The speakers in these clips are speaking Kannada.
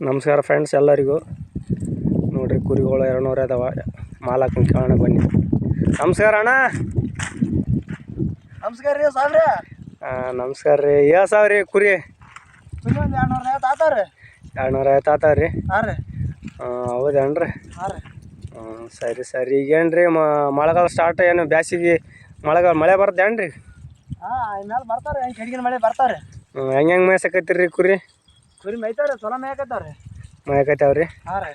ನಮಸ್ಕಾರ ಫ್ರೆಂಡ್ಸ್ ಎಲ್ಲರಿಗೂ. ನೋಡ್ರಿ ಕುರಿಗಳು ಎರಡು ನೂರ ಅದಾವ. ಮಾಲಕ್ಕನ ಕೇಳೋಣ ಬನ್ನಿ. ನಮಸ್ಕಾರ ಅಣ್ಣ. ನಮಸ್ಕಾರ ರೀ ಸಾವಿರ ಆ, ನಮಸ್ಕಾರ ರೀ. ಏ ಸಾವಿರ ರೀ ಕುರಿ ಎರಡು ನೂರ ಐವತ್ತು ಆತಾವ ರೀ ಹಾಂ ರೀ. ಹೌದೇನ್ರಿ ಹಾಂ ರೀ. ಹ್ಮ್, ಸರಿ ಸರಿ. ಈಗೇನು ರೀ ಮಳೆಗಾಲ ಸ್ಟಾರ್ಟ್ ಏನು ಬ್ಯಾಸಿಗೆ ಮಳೆಗಾಲ ಮಳೆ ಬರ್ತೇನ್ರಿ ಹಾಂ ಬರ್ತಾರೆ ಮಳೆ ಬರ್ತಾರೆ ಹೆಂಗೆ ಹೆಂಗೆ ಮೇಯ್ಸಕತ್ತೀರಿ ರೀ ಕುರಿ? ಕುರಿ ಮೇಯ್ತಾವ್ರಿ ಚಲೋ ಮೇಯಕತ್ತಾವ್ರಿ ಮೇಯಕತ್ತಾವ ರೀ ಹಾಂ ರೀ.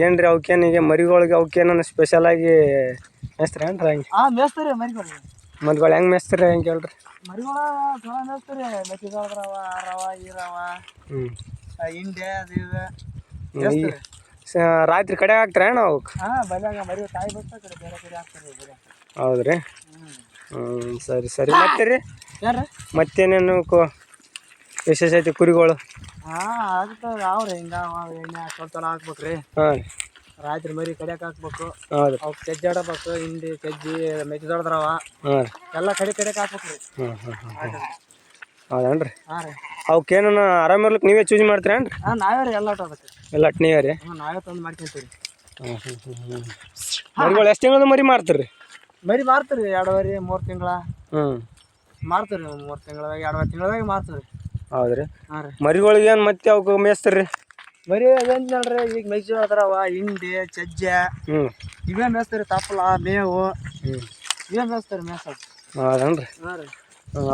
ಏನು ರೀ ಅವಕ್ಕೇನು ಈಗ ಮರಿಗಳಿಗೆ ಅವಕ್ಕೇನ ಸ್ಪೆಷಲಾಗಿ ಮೇಸ್ತ್ರಿ ಏನ್ರಿ ಹಂಗೆ? ಹಾಂ ಮೇಯ್ಸ್ತೀರಿ ಮರಿಗಳು. ಮದ್ಗಳು ಹೆಂಗೆ ಮೇಸ್ತ್ರಿ ಹೆಂಗೆ ಹೇಳ್ರಿ? ಮರಿಗಳ ಚಲೋ ಮೇಯ್ಸ್ತೀರಿ ಮೆಕ್ಕೆಜೋಳದ ರವ ರವ ಈ ರವ ಹ್ಞೂ ಹಿಂಡೆ ಅದು ಇದು. ಮೇಯ್ಸ್ತೀರಿ ಸ- ರಾತ್ರಿ ಕಡೆ ಹಾಕ್ತೀರ ಏನು ಅವಕ್ಕೆ ಹಾಂ ಬಂದಾಗ ಮರಿ ತಾಯಿ ಬರ್ತಾರೆ ಬೇರೆ ಕಡೆ ಹಾಕ್ತಾರೆ ಬೇರೆ. ಹೌದು ರೀ ಹ್ಞೂ ಹ್ಞೂ ಸರಿ ಸರಿ. ಮತ್ತೆ ರೀ ಯಾರು ಮತ್ತೇನೇನು ಕೋ ವಿಶೇಷ ಐತಿ ಕುರಿಗಳು? ಹಾಂ ಆಗ್ತಾವೆ ಅವ್ರಿ ಹಿಂಗೆ ಅವ ಎಣ್ಣೆ ಸ್ವಲ್ಪ ಚಲೋ ಹಾಕ್ಬೇಕು ರೀ ಹಾಂ. ರಾತ್ರಿ ಮರಿ ಕಡಿಯಕ್ ಹಾಕ್ಬೇಕು. ಹೌದು ರೀ. ಆಡಬೇಕು ಹಿಂಡಿ ಚಜ್ಜಿ ಮೆಕ್ಕೆಜೋಳದ ರವ ಹಾಂ ರೀ. ಎಲ್ಲ ಕಡೆ ಕಡೆಗೆ ಹಾಕ್ಬೇಕು ರೀ ಹಾಂ ಹಾಂ ಹಾಂ. ರೀ ಹಾಂ ರೀ. ಅವಕ್ಕೇನ ಆರಾಮಿರ್ಲಿಕ್ಕೆ ನೀವೇ ಚೂಸ್ ಮಾಡ್ತೀರೇನ್ರಿ ಹಾ ಹಾಂ ನಾವೇ ರೀ ಎಲ್ಲ ಅದಕ್ಕೆ ಎಲ್ಲ ಅಟ್ ನೀವೇ ರೀ? ಹ್ಞೂ ನಾವೇ ತಂದು ಮಾಡ್ಕೊಂತೀವಿ ಹ್ಞೂ ಹ್ಞೂ ಹ್ಞೂ ಮರಿಗಳು ಎಷ್ಟು ತಿಂಗಳು ಮರಿ ಮಾರ್ತೀರಿ? ರೀ ಮರಿ ಮಾರ್ತೀರಿ ಎರಡುವರೆ ಮೂರು ತಿಂಗಳ. ಹ್ಞೂ ಮಾರ್ತೀರಿ ಮೂರು ತಿಂಗಳದಾಗ ಎರಡುವರೆ ತಿಂಗಳದಾಗ ಮಾರ್ತೀವಿ ಹೌದು ರೀ ಹಾಂ ರೀ. ಮರಿಗಳಿಗೆ ಏನು ಮತ್ತೆ ಅವಕ್ಕೆ ಮೇಸ್ತ್ರಿ? ಮರಿ ಏನು ನೋಡ್ರಿ ಈಗ ಮೆಕ್ಕೆಜೋಳ ಅದಾವ ಹಿಂಡಿ ಚಜ್ಜೆ. ಹ್ಞೂ ಇವೇ ಮೇಸ್ತೀರಿ ತಪ್ಪಲ ಮೇವು. ಹ್ಞೂ ಇವೇ ಮೇಸ್ತೀರಿ ಮೇಸ ಹೌದನ್ರಿ ಹಾಂ ರೀ.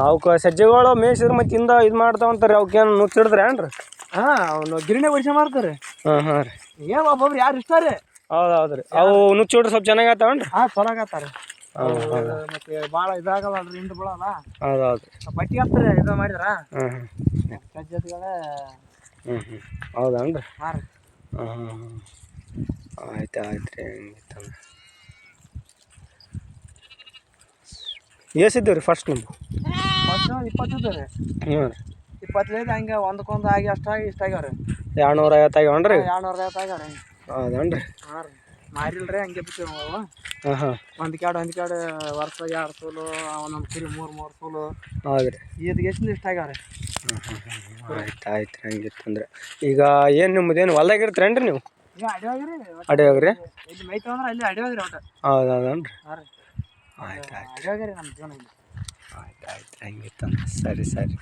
ಅವಕ್ಕೆ ಸಜ್ಜೆಗಳು ಮೇಯ್ಸಿದ್ರೆ ಮತ್ತೆ ಹಿಂದ ಇದು ಮಾಡ್ತಾವಂತಾರೆ ಅವಕ್ಕೇನು ನುಚ್ಚಿಡಿದ್ರೆ ಏನು ರೀ ಹಾಂ ಅವನು ಗಿರಣೆ ವರ್ಷ ಮಾಡ್ತಾರೆ ಹಾಂ ಹಾಂ ರೀ. ಏನು ಒಬ್ಬೊಬ್ರು ಯಾರು ಇಷ್ಟ ರೀ ಹೌದು ಹೌದು ರೀ ಅವು ನುಚ್ಚಿಡ್ರೆ ಸ್ವಲ್ಪ ಚೆನ್ನಾಗಿ ಆಗ್ತಾವನ್ರಿ ಹಾಂ ಚಲೋ ಆಗತ್ತಾರೆ ಹಾಂ ಹಾಂ ಮತ್ತೆ ಭಾಳ ಇದಾಗಲ್ಲ ಅಲ್ರಿ ಹಿಂಡು ಬೀಳಲ್ಲ ಹೌದು ಹೌದು. ಬಟ್ಟಿ ಹಾಕ್ತಾರೆ ಇದು ಮಾಡಿದ್ರ? ಹಾಂ ಹಾಂ ಹ್ಞೂ ಹ್ಞೂ ಹೌದನ್ರಿ ಹಾಂ ರೀ. ಹಾಂ ಹಾಂ ಹಾಂ ಆಯ್ತು ಆಯ್ತು ರೀ ಹಂಗಿತ್ತಂದ್ರೆ ರೀ ಫಸ್ಟ್ ನಿಮ್ಗೆ ಫಸ್ಟ್ ಇಪ್ಪತ್ತು ರೀ ಹ್ಞೂ ರೀ ಇಪ್ಪತ್ತೈದು ಹಂಗೆ ಒಂದಕ್ಕೊಂದು ಆಗಿ ಅಷ್ಟಾಗಿ ಇಷ್ಟ ಆಗ್ಯಾವ ರೀ ಎರಡು ನೂರ ಐವತ್ತು ಆಗ್ಯಾವನ್ರಿ ಎರಡ್ನೂರ ಐವತ್ತು ಆಗ್ಯಾವ ರೀ ಹೌದನ್ರಿ? ಹಾಂ ರೀ. ಮಾರಿಲ್ರಿ ಹಂಗೆ ಬಿಟ್ಟಿವಿ ನಾವು. ಹಾಂ ಹಾಂ ಒಂದು ಕ್ಯಾಡ್ ಒಂದು ಕ್ಯಾಡ್ ವರ್ಷ ಎರಡು ತೋಲು ಒಂದೊಂದು ಕುರಿ ಮೂರು ಮೂರು ಸೋಲು. ಹೌದು ರೀ ಇದಕ್ಕೆ ಎಷ್ಟು ಇಷ್ಟ ಆಗ್ಯಾವ ರೀ ಆಯ್ತು ಆಯ್ತು ರೀ ಹಂಗಿತ್ತಂದ್ರೆ ಈಗ ಏನು ನಿಮ್ಮದೇನು ಹೊಲ್ದಾಗ ಇರ್ತೀರೇನ್ರಿ ನೀವು? ಅಡಿಯೋಗ್ರಿ ಇಲ್ಲಿ ಮೈತು ಅಂದ್ರೆ ಅಲ್ಲಿ ಅಡಿಯಾಗ್ರಿ ಒಟ್ಟು. ಹೌದು ಹೌದನ್ರಿ ಹಾಂ ರೀ. ಆಯ್ತು ಆಯ್ತು. ಅಡಿಯಾಗ್ರಿ ನಮ್ಮ ಜೀವನ ಇಲ್ಲಿ. ಆಯ್ತು ಆಯ್ತು ಹಂಗಿತ್ತಂದ್ರೆ. ಸರಿ ಸರಿ.